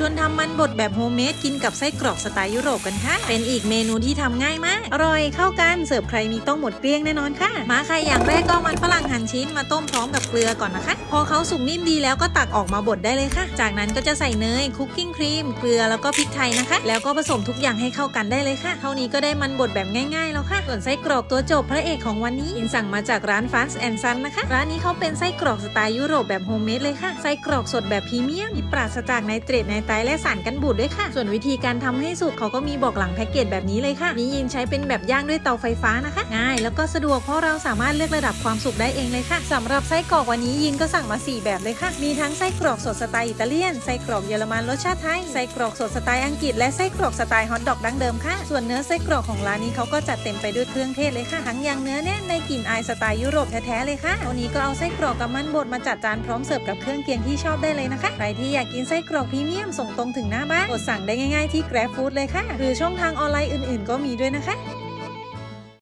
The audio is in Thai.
ชวนทำมันบดแบบโฮมเมดกินกับไส้กรอกสไตล์ยุโรปกันค่ะ เป็นอีกเมนูที่ทำง่ายมาก อร่อยเข้ากัน เสิร์ฟใครมีต้องหมดเกลี้ยงแน่นอนค่ะ มาใครอย่างแรกก็มันฝรั่งหั่นชิ้นมาต้มพร้อมกับเกลือก่อนนะคะ พอเขาสุกนิ่มดีแล้วก็ตักออกมาบดได้เลยค่ะ จากนั้นก็จะใส่เนยคุกกิ้งครีมเกลือแล้วก็พริกไทยนะคะ แล้วก็ผสมทุกอย่างให้เข้ากันได้เลยค่ะ เท่านี้ก็ได้มันบดแบบง่ายๆแล้วค่ะ ส่วนไส้กรอกตัวจบพระเอกของวันนี้อินสั่งมาจากร้าน Fast and Son นะคะ ร้านนี้เขาเป็นไส้กรอกสไตล์ยุโรปแบบโฮมเมดเลยค่ะ ไส้กรอกสดแบบพรีเมียมมีปราศจากไนเตรตไนไตรและสารกันบูดด้วยค่ะ ส่วนวิธีการทำให้สุกเขาก็มีบอกหลังแพ็กเกจแบบนี้เลยค่ะนี่ยินใช้เป็นแบบย่างด้วยเตาไฟฟ้านะคะ ง่ายแล้วก็สะดวกเพราะเราสามารถเลือกระดับความสุกได้เองเลยค่ะสำหรับไส้กรอกวันนี้ยินก็สั่งมา 4 แบบเลยค่ะ มีทั้งไส้กรอกสดสไตล์อิตาเลียนไส้กรอกเยอรมันรสชาติไทยไส้กรอกสดสไตล์อังกฤษและไส้กรอกสไตล์ฮอทดอกดั้งเดิมค่ะ ส่วนเนื้อไส้กรอกของร้านนี้เขาก็จัดเต็มไปด้วยเครื่องเทศเลยค่ะ ทั้งอย่างเนื้อแน่นในกลิ่นอายสไตล์ยุโรปแท้ๆเลยค่ะวันนี้ก็เอาไส้กรอกกับมันบดมาจัดจานพร้อมเสิร์ฟกับเครื่องเคียงที่ชอบได้เลยนะคะใครที่อยากกินไส้กรอกพรีเมียมส่งตรงถึงหน้าบ้านกดสั่งได้ง่ายๆที่ Grab Food เลยค่ะ หรือช่องทางออนไลน์อื่นๆ ก็มีด้วยนะคะ